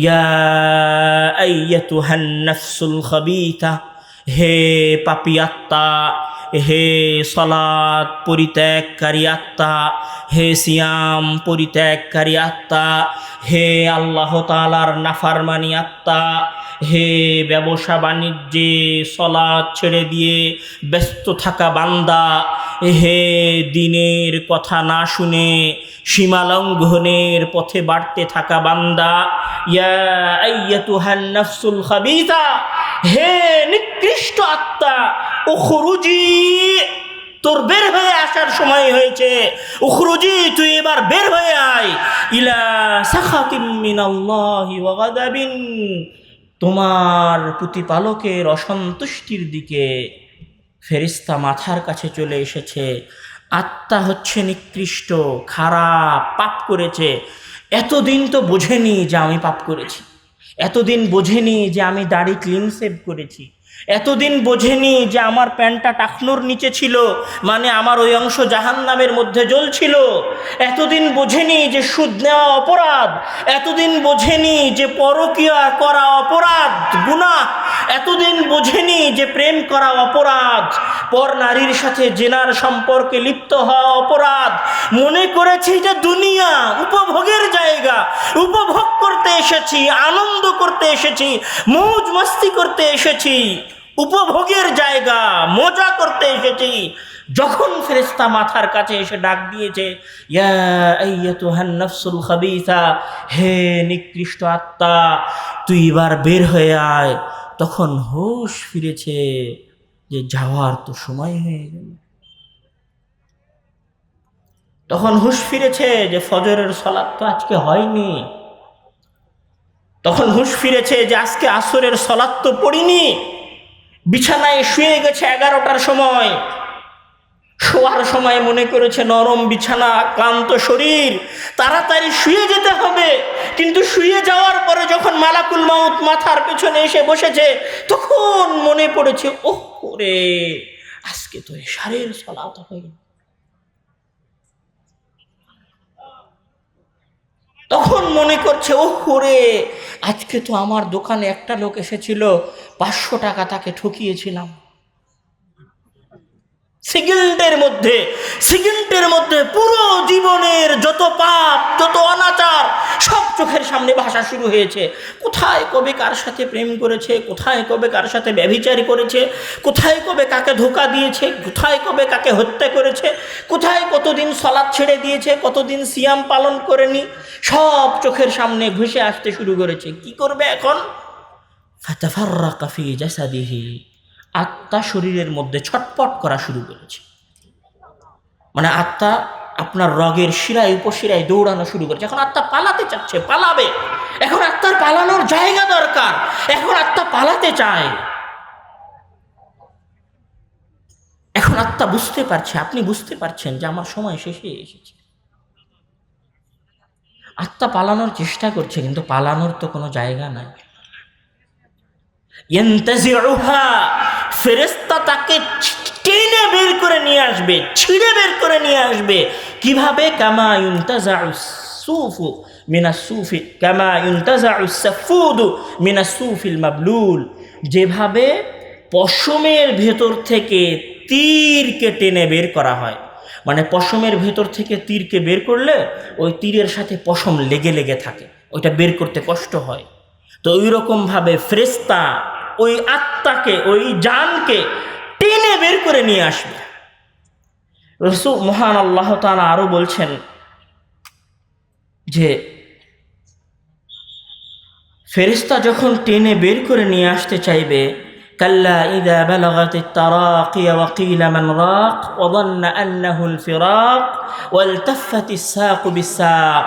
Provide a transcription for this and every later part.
ইয়া আইয়াতুহান নাফসুল খাবিতা, হে পাপি আত্মা, হে সলাৎ পরিত্যাগকারী আত্মা, হে সিয়াম পরিত্যাগকারী আত্মা, হে আল্লাহ তালার নাফারমানি আত্মা, হে ব্যবসা বাণিজ্যে সলাৎ ছেড়ে দিয়ে ব্যস্ত থাকা বান্দা হে দিনের কথা না শুনে সীমালঙ্ঘনের পথে বাড়তে থাকা বান্দা, ইয়া আইয়াতুহান নাফসুল খাবিতা হে নিকৃষ্ট আত্মা, উখরুজি, তোর বের হয়ে আসার সময় হয়েছে। উখরুজি, তুই এবার বের হয়ে আয়। ইলা সাখাতিম তোমার প্রতিপালকের অসন্তুষ্টির দিকে ফেরিস্তা মাথার কাছে চলে এসেছে। আত্মা হচ্ছে নিকৃষ্ট খারাপ পাপ করেছে। এতদিন তো বোঝেনি যে আমি পাপ করেছি। এতদিন বোঝেনি যে আমি দাড়ি ক্লিন সেভ করেছি। এতদিন বোঝেনি যে আমার প্যান্টটা টাকনোর নিচে ছিল মানে আমার ওই অংশ জাহান নামের মধ্যে জ্বলছিল। এতদিন বোঝেনি যে সুদ নেওয়া অপরাধ, এতদিন বোঝেনি যে পরকীয়া করা অপরাধ গুণা এতদিন বোঝেনি যে প্রেম করা অপরাধ, পর নারীর সাথে জেনার সম্পর্কে লিপ্ত হওয়া অপরাধ। মনে করেছি যে দুনিয়া উপভোগের জায়গা, উপভোগ করতে এসেছি, আনন্দ করতে এসেছি মৌজ মস্তি করতে এসেছি। উপভোগের জায়গা, মজা করতে এসেছি। যখন ফেরেস্তা মাথার কাছে এসে ডাক দিয়েছে নাফসুল হে নিকৃষ্ট আত্মা, তুই এবার বের হয়ে আয়। তখন হোশ ফিরেছে যে যাওয়ার তো সময় হয়ে গেল। তখন হুশ ফিরেছে যে ফজরের সলাৎ তো আজকে হয়নি। তখন হুশ ফিরেছে যে আজকে আসরের সলাৎ তো পড়িনি। বিছানায় শুয়ে গেছে এগারোটার সময়। শোয়ার সময় মনে করেছে নরম বিছানা, ক্লান্ত শরীর। তাড়াতাড়ি শুয়ে যেতে হবে। কিন্তু শুয়ে যাওয়ার পরে যখন মালাকুল মাউত মাথার পেছনে এসে বসেছে, তখন মনে পড়েছে, ওহ রে আজকে তো এশারের সলাত হয়নি। তখন মনে করছে ও করে আজকে তো আমার দোকানে একটা লোক এসেছিল, পাঁচশো টাকা তাকে ঠকিয়েছিলাম। সেকেন্ডের মধ্যে সেকেন্ডের মধ্যে পুরো জীবনের যত পাপ, যত অনাচার, সব চোখের সামনে ভাষা শুরু হয়েছে। কোথায় কবে কার সাথে প্রেম করেছে, কোথায় কবে কার সাথে ব্যভিচারী করেছে, কোথায় কবে কাকে ধোকা দিয়েছে, কোথায় কবে কাকে হত্যা করেছে, কোথায় কতদিন সলাদ ছেড়ে দিয়েছে, কতদিন সিয়াম পালন করেনি, সব চোখের সামনে ঘুষে আসতে শুরু করেছে। কি করবে এখন? ফাতাফাররা কাফি জাসাদিহি। আত্মা শরীরের মধ্যে ছটপট করা শুরু করেছে। মানে আত্মা আপনার রগের শিরায়, উপশিরায় দৌড়ানো শুরু করেছে। এখন আত্মা পালাতে চাচ্ছে, পালাবে। এখন আত্মার পালানোর জায়গা দরকার। এখন আত্মা পালাতে চায়। এখন আত্মা বুঝতে পারছে, আপনি বুঝতে পারছেন যে আমার সময় শেষে এসেছে। আত্মা পালানোর চেষ্টা করছে, কিন্তু পালানোর তো কোনো জায়গা নাই। ফেরেস্তা তাকে টেনে বের করে নিয়ে আসবে, ছিঁড়ে বের করে নিয়ে আসবে। কীভাবে? কামা সুফু মিনা সুফি, কামা ইউন্তাজাউ সাফুদু মিনা সুফিল মাবলুল। যেভাবে পশমের ভেতর থেকে তীরকে টেনে বের করা হয়। মানে পশমের ভেতর থেকে তীরকে বের করলে ওই তীরের সাথে পশম লেগে লেগে থাকে, ওইটা বের করতে কষ্ট হয়। তো ওই রকমভাবে ফ্রেস্তা ওই আত্মাকে ওই জানকে টেনে বের করে নিয়ে আসবে রসু মহান আল্লাহ তালা আরো বলছেন যে ফেরিস্তা যখন টেনে বের করে নিয়ে আসতে চাইবে كلا إذا بلغت التراقي وقيل من راق وظن أنه الفراق والتفت الساق بالساق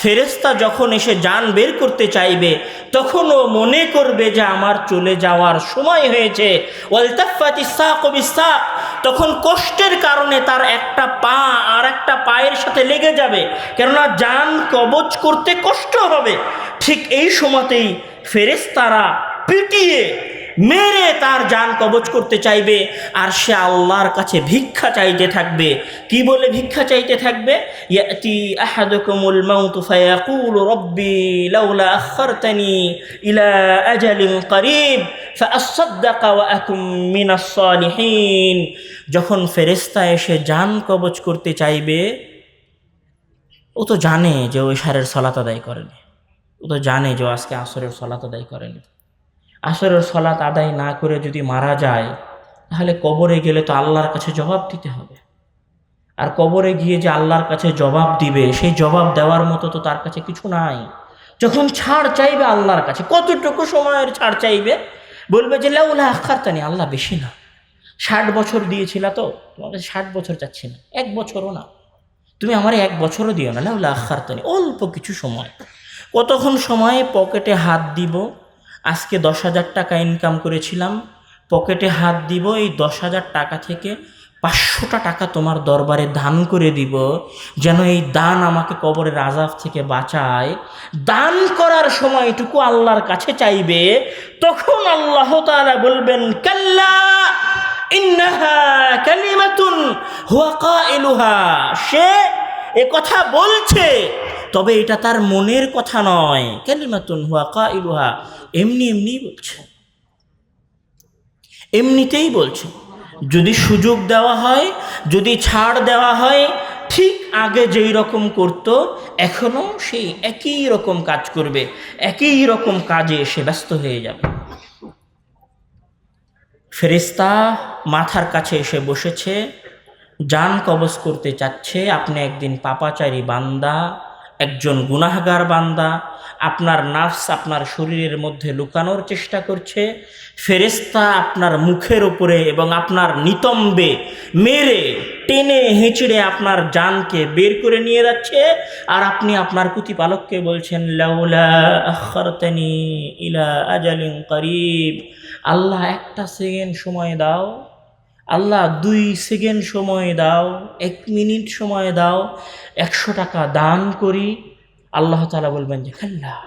ফেরেস্তা যখন এসে যান বের করতে চাইবে তখন ও মনে করবে যে আমার চলে যাওয়ার সময় হয়েছে। তখন কষ্টের কারণে তার একটা পা আর একটা পায়ের সাথে লেগে যাবে। কেননা যান কবচ করতে কষ্ট হবে। ঠিক এই সময়তেই ফেরেস্তারা পিটিয়ে মেরে তার যান কবচ করতে চাইবে, আর সে আল্লাহর কাছে ভিক্ষা চাইতে থাকবে। কি বলে ভিক্ষা চাইতে থাকবে? যখন ফেরেশতা এসে যান কবচ করতে চাইবে, ও তো জানে যে ওই সারের সলাত আদায় করেনি। ও তো জানে যে আজকে আসরের সলাত আদায় করেনি। আসরের সলাত আদায় না করে যদি মারা যায়, তাহলে কবরে গেলে তো আল্লাহর কাছে জবাব দিতে হবে। আর কবরে গিয়ে যে আল্লাহর কাছে জবাব দিবে, সেই জবাব দেওয়ার মতো তো তার কাছে কিছু নাই। যখন ছাড় চাইবে আল্লাহর কাছে, কতটুকু সময়ের ছাড় চাইবে? বলবে যে, লাউলা আখারতানি, আল্লাহ বেশি না। ষাট বছর দিয়েছিল তো, তোমার কাছে ষাট বছর চাচ্ছি না, এক বছরও না। তুমি আমার এক বছরও দিও না, লাউলা আখারতানি, অল্প কিছু সময়। কতক্ষণ সময় পকেটে হাত দিব? আজকে দশ হাজার টাকা ইনকাম করেছিলাম। পকেটে হাত দিব, এই দশ হাজার টাকা থেকে পাঁচশোটা টাকা তোমার দরবারে দান করে দিব, যেন এই দান আমাকে কবরের আজাব থেকে বাঁচায়। দান করার সময়টুকু আল্লাহর কাছে চাইবে, তখন আল্লাহ তারা বলবেন, কাল্লা হুয়া সে এ কথা বলছে তবে এটা তার মনের কথা নয়। কেন কালিমাতুন হুয়া কাইলুহা। এমনি এমনি বলছে। এমনিতেই বলছে। যদি সুযোগ দেওয়া হয়, যদি ছাড় দেওয়া হয়, ঠিক আগে যেই রকম করত, এখনও সেই একই রকম কাজ করবে, একই রকম কাজে এসে ব্যস্ত হয়ে যাবে। ফেরিস্তা মাথার কাছে এসে বসেছে, যান কবজ করতে চাচ্ছে, আপনি একদিন পাপাচারী বান্দা একজন গুনাহগার বান্দা আপনার নাফস আপনার শরীরের মধ্যে লুকানোর চেষ্টা করছে ফেরেস্তা আপনার মুখের উপরে এবং আপনার নিতম্বে মেরে টেনে হেঁচড়ে আপনার জানকে বের করে নিয়ে যাচ্ছে আর আপনি আপনার প্রতিপালককে বলছেন, লাউলা আখারতানি ইলা আজালিন করিব। আল্লাহ একটা সেকেন্ড সময় দাও। আল্লাহ দুই সেকেন্ড সময় দাও, এক মিনিট সময় দাও, একশো টাকা দান করি। আল্লাহ তালা বলবেন যে, খাল্লা।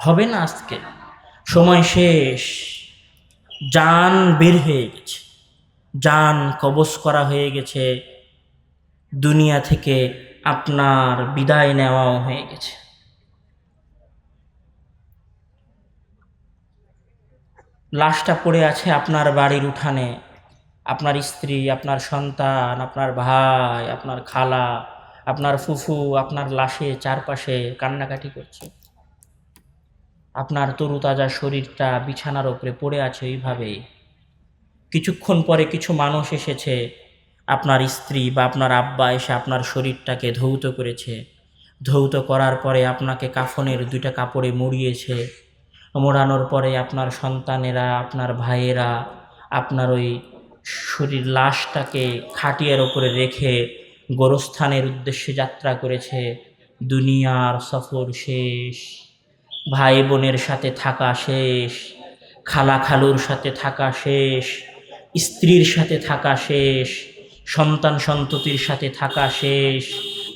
হবে না আজকে? সময় শেষ। যান বের হয়ে গেছে। যান কবজ করা হয়ে গেছে। দুনিয়া থেকে আপনার বিদায় নেওয়াও হয়ে গেছে। লাশটা পড়ে আছে আপনার বাড়ির উঠানে। আপনার স্ত্রী, আপনার সন্তান, আপনার ভাই, আপনার খালা, আপনার ফুফু, আপনার লাশে চারপাশে কান্নাকাটি করছে। আপনার তরুতাজা শরীরটা বিছানার ওপরে পড়ে আছে এইভাবেই কিছুক্ষণ পরে কিছু মানুষ এসেছে। আপনার স্ত্রী বা আপনার আব্বা এসে আপনার শরীরটাকে ধৌত করেছে। ধৌত করার পরে আপনাকে কাফনের দুইটা কাপড়ে মুড়িয়েছে। মোড়ানোর পরে আপনার সন্তানেরা, আপনার ভাইয়েরা আপনার ওই শরীর লাশটাকে খাটিয়ার ওপরে রেখে গোরস্থানের উদ্দেশ্যে যাত্রা করেছে। দুনিয়ার সফর শেষ। ভাই বোনের সাথে থাকা শেষ। খালা খালুর সাথে থাকা শেষ। স্ত্রীর সাথে থাকা শেষ। সন্তান সন্ততির সাথে থাকা শেষ।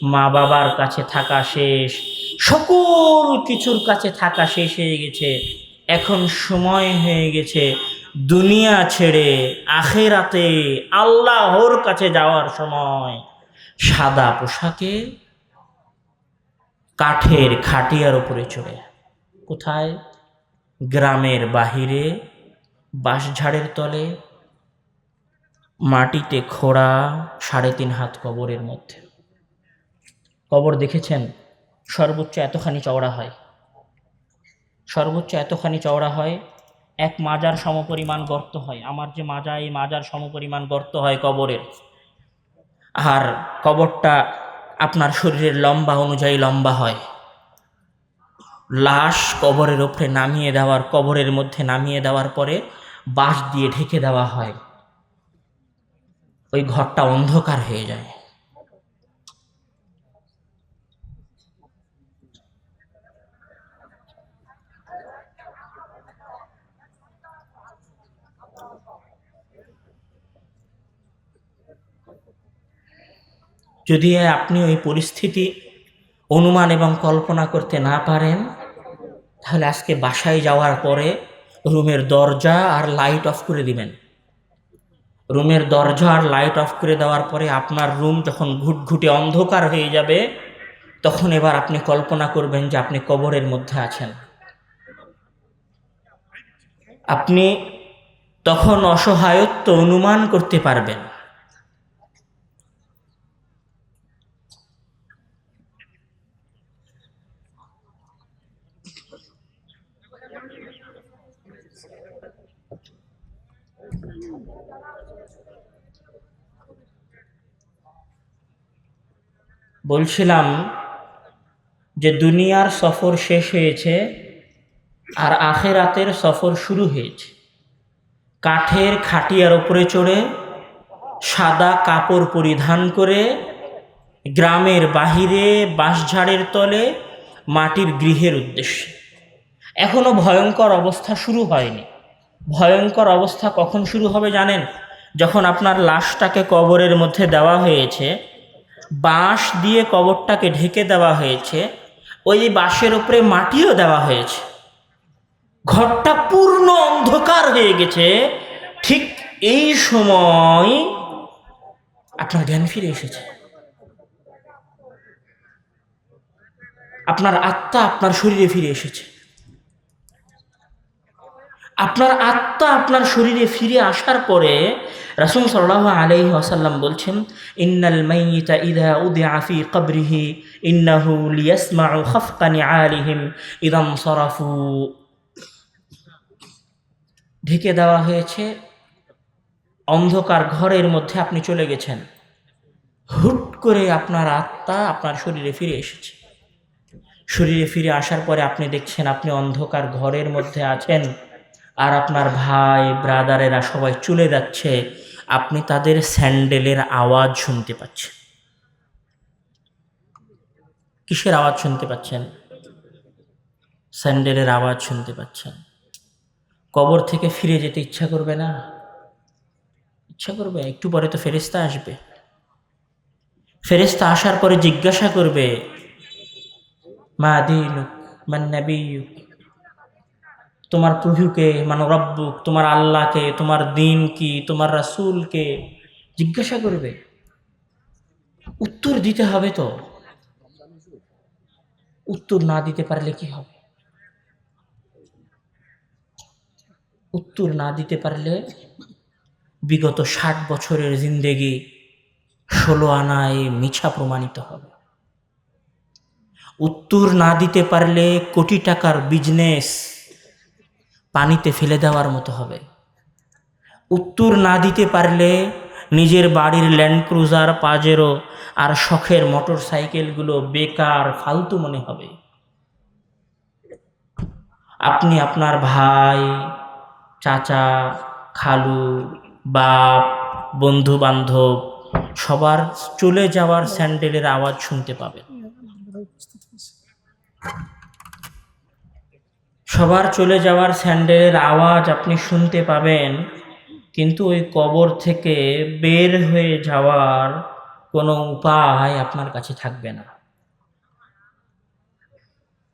মা বাবার কাছে থাকা শেষ। সকল কিছুর কাছে থাকা শেষ হয়ে গেছে। এখন সময় হয়ে গেছে দুনিয়া ছেড়ে আখেরাতে আল্লাহর কাছে যাওয়ার সময়। সাদা পোশাকে কাঠের খাটিয়ার উপরে চড়ে। কোথায়? গ্রামের বাহিরে, বাঁশঝাড়ের তলে, মাটিতে খোঁড়া সাড়ে তিন হাত কবরের মধ্যে। কবর দেখেছেন? সর্বোচ্চ এতখানি চওড়া হয়। সর্বোচ্চ এতখানি চওড়া হয়, এক মাজার সমপরিমাণ গর্ত হয়। আমার যে মাজা, এই মাজার সমপরিমাণ গর্ত হয় কবরের। আর কবরটা আপনার শরীরের লম্বা অনুযায়ী লম্বা হয়। লাশ কবরের ওপরে নামিয়ে দেওয়ার, কবরের মধ্যে নামিয়ে দেওয়ার পরে বাঁশ দিয়ে ঢেকে দেওয়া হয়। ওই ঘরটা অন্ধকার হয়ে যায়। যদি আপনি ওই পরিস্থিতি অনুমান এবং কল্পনা করতে না পারেন, তাহলে আজকে বাসায় যাওয়ার পরে রুমের দরজা আর লাইট অফ করে দিবেন। রুমের দরজা আর লাইট অফ করে দেওয়ার পরে আপনার রুম যখন ঘুটঘুটে অন্ধকার হয়ে যাবে, তখন এবার আপনি কল্পনা করবেন যে আপনি কবরের মধ্যে আছেন। আপনি তখন অসহায়ত্ব অনুমান করতে পারবেন। বলছিলাম যে দুনিয়ার সফর শেষ হয়েছে আর আখেরাতের সফর শুরু হয়েছে। কাঠের খাটিয়ার ওপরে চড়ে সাদা কাপড় পরিধান করে গ্রামের বাহিরে বাঁশঝাড়ের তলে মাটির গৃহের উদ্দেশ্যে। এখনও ভয়ঙ্কর অবস্থা শুরু হয়নি। ভয়ঙ্কর অবস্থা কখন শুরু হবে জানেন? যখন আপনার লাশটাকে কবরের মধ্যে দেওয়া হয়েছে বাঁশ দিয়ে কবরটাকে ঢেকে দেওয়া হয়েছে, ওই বাঁশের ওপরে মাটিও দেওয়া হয়েছে। ঘরটা পূর্ণ অন্ধকার হয়ে গেছে। ঠিক এই সময় আপনার জ্ঞান ফিরে এসেছে। আপনার আত্মা আপনার শরীরে ফিরে এসেছে। আপনার আত্মা আপনার শরীরে ফিরে আসার পরে রাসুল সাল্লাহ আলাইহি আসাল্লাম বলছেন, ইন্নাল মাইয়িতা ইদা উদিআ ফি কবরিহি, ইন্নাহু লিয়াসমাউ খাফকানি আলিহিম ইদাম সরাফু। ঢেকে দেওয়া হয়েছে, অন্ধকার ঘরের মধ্যে আপনি চলে গেছেন। হুট করে আপনার আত্মা আপনার শরীরে ফিরে এসেছে। শরীরে ফিরে আসার পরে আপনি দেখছেন আপনি অন্ধকার ঘরের মধ্যে আছেন। আর আপনার ভাই ব্রাদারেরা সবাই চলে যাচ্ছে, আপনি তাদের স্যান্ডেলের আওয়াজ শুনতে পাচ্ছেন। কিসের আওয়াজ শুনতে পাচ্ছেন? স্যান্ডেলের আওয়াজ শুনতে পাচ্ছেন। কবর থেকে ফিরে যেতে ইচ্ছা করবে না? ইচ্ছা করবে? একটু পরে তো ফেরেস্তা আসবে। ফেরেস্তা আসার পরে জিজ্ঞাসা করবে, মা দিনুক, মান নাবিয়ুক? তোমার প্রভুকে মানে রব্বুক, তোমার আল্লাহকে, তোমার দিন কি তোমার রাসূলকে জিজ্ঞাসা করবে। উত্তর দিতে হবে তো। উত্তর না দিতে পারলে কি হবে? উত্তর না দিতে পারলে বিগত ষাট বছরের জিন্দেগি ষোলো আনায় মিছা প্রমাণিত হবে। উত্তর না দিতে পারলে কোটি টাকার বিজনেস পানিতে ফেলে দেওয়ার মতো হবে। উত্তর না দিতে পারলে নিজের বাড়ির ল্যান্ড ক্রুজার পাজেরো আর শখের মোটর সাইকেলগুলো বেকার, ফালতু মনে হবে। আপনি আপনার ভাই, চাচা, খালু, বাপ বন্ধু বান্ধব সবার চলে যাওয়ার স্যান্ডেলের আওয়াজ শুনতে পাবেন। সবার চলে যাওয়ার স্যান্ডেলের আওয়াজ আপনি শুনতে পাবেন, কিন্তু ওই কবর থেকে বের হয়ে যাওয়ার কোনো উপায় আপনার কাছে থাকবে না।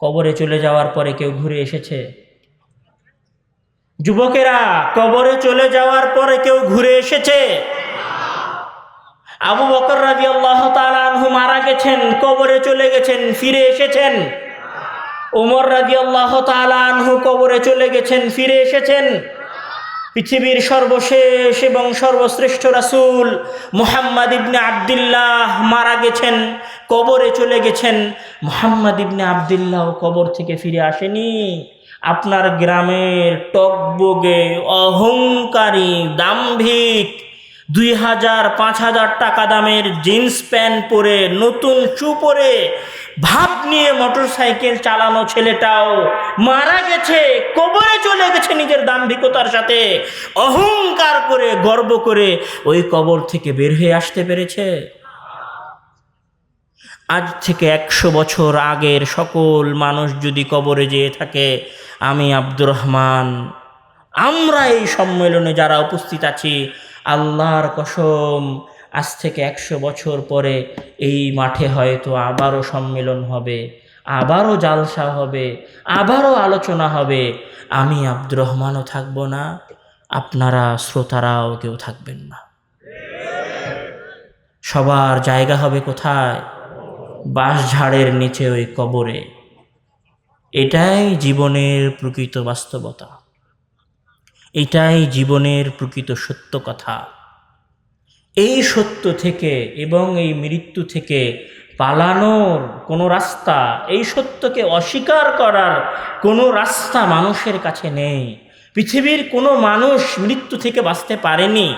কবরে চলে যাওয়ার পরে কেউ ঘুরে এসেছে। যুবকেরা, কবরে চলে যাওয়ার পরে কেউ ঘুরে এসেছে। আবু বকর রাজি আল্লাহ মারা গেছেন, কবরে চলে গেছেন, ফিরে এসেছেন। ওমর রাজি আল্লাহ আনহু কবরে চলে গেছেন, ফিরে এসেছেন। পৃথিবীর সর্বশেষ এবং সর্বশ্রেষ্ঠ রাসুল মুহাম্মদ ইবনে আবদুল্লাহ মারা গেছেন, কবরে চলে গেছেন। মুহাম্মদ ইবনে আবদুল্লাহ কবর থেকে ফিরে আসেনি। আপনার গ্রামের টকবগে, অহংকারী, দাম্ভিক দুই হাজার, পাঁচ হাজার টাকা দামের জিন্স প্যান্ট পরে নতুন চু পরে ভাব নিয়ে মোটর সাইকেল চালানো ছেলেটাও মারা গেছে, কবরে চলে গেছে নিজের দাম্ভিকতার সাথে। অহংকার করে, গর্ব করে ওই কবর থেকে বের হয়ে আসতে পেরেছে। আজ থেকে একশো বছর আগের সকল মানুষ যদি কবরে যেয়ে থাকে, আমি আব্দুর রহমান। আমরা এই সম্মেলনে যারা উপস্থিত আছি আল্লাহর কসম, আজ থেকে একশো বছর পরে এই মাঠে হয়তো আবারও সম্মেলন হবে, আবারও জালসা হবে, আবারও আলোচনা হবে। আমি আব্দুর রহমানও থাকব না, আপনারা শ্রোতারাও কেউ থাকবেন না। সবার জায়গা হবে কোথায়? বাঁশঝাড়ের নিচে ওই কবরে। এটাই জীবনের প্রকৃত বাস্তবতা। এটাই জীবনের প্রকৃত সত্য কথা। এই সত্য থেকে এবং এই মৃত্যু থেকে পালানোর কোনো রাস্তা, এই সত্যকে অস্বীকার করার কোনো রাস্তা মানুষের কাছে নেই। পৃথিবীর কোনো মানুষ মৃত্যু থেকে বাঁচতে পারেনি।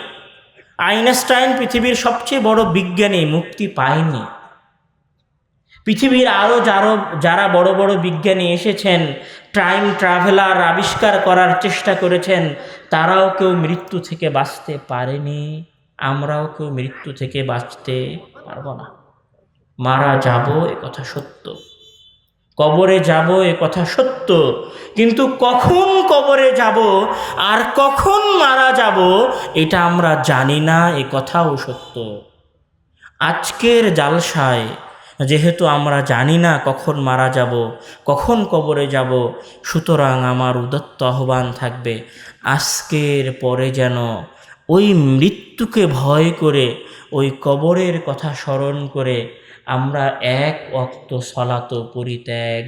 আইনস্টাইন পৃথিবীর সবচেয়ে বড় বিজ্ঞানী মুক্তি পায়নি। পৃথিবীর আরও যারো, যারা বড় বড় বিজ্ঞানী এসেছেন টাইম ট্রাভেলার আবিষ্কার করার চেষ্টা করেছেন, তারাও কেউ মৃত্যু থেকে বাঁচতে পারেনি। আমরাও কেউ মৃত্যু থেকে বাঁচতে পারব না। মারা যাব এ কথা সত্য। কবরে যাব এ কথা সত্য। কিন্তু কখন কবরে যাব আর কখন মারা যাব, এটা আমরা জানি না, এ কথাও সত্য। আজকের জালসায় যেহেতু আমরা জানি না কখন মারা যাব, কখন কবরে যাব, সুতরাং আমার উদত্ত আহ্বান থাকবে, আজকের পরে যেন ওই মৃত্যুকে ভয় করে, ওই কবরের কথা স্মরণ করে আমরা এক অক্ত সলাত পরিত্যাগ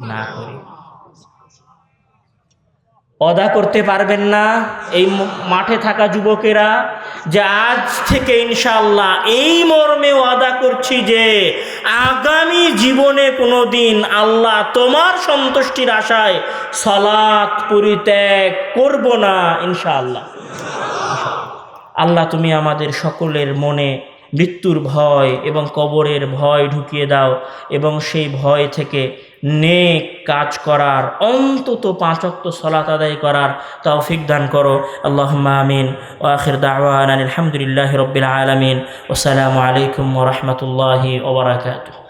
না করি। অদা করতে পারবেন না। এই মাঠে থাকা যুবকেরা, যে আজ থেকে ইনশাল্লাহ এই মর্মে অদা করছি যে আগামী জীবনে কোনো দিন আল্লাহ তোমার সন্তুষ্টির আশায় সলাৎ পরিত্যাগ করব না ইনশাআল্লাহ। আল্লাহ তুমি আমাদের সকলের মনে মৃত্যুর ভয় এবং কবরের ভয় ঢুকিয়ে দাও এবং সেই ভয় থেকে নেক কাজ করার, অন্তত পাঁচক্ত সলাত আদায় করার তৌফিক দান করো। আল্লাহ আমিন। ও আখির দাওয়ান আলহামদুলিল্লাহ রবিল আলমিন। ওসালামু আলাইকুম ওরহমতুল্লাহি ওবরাকাতুহ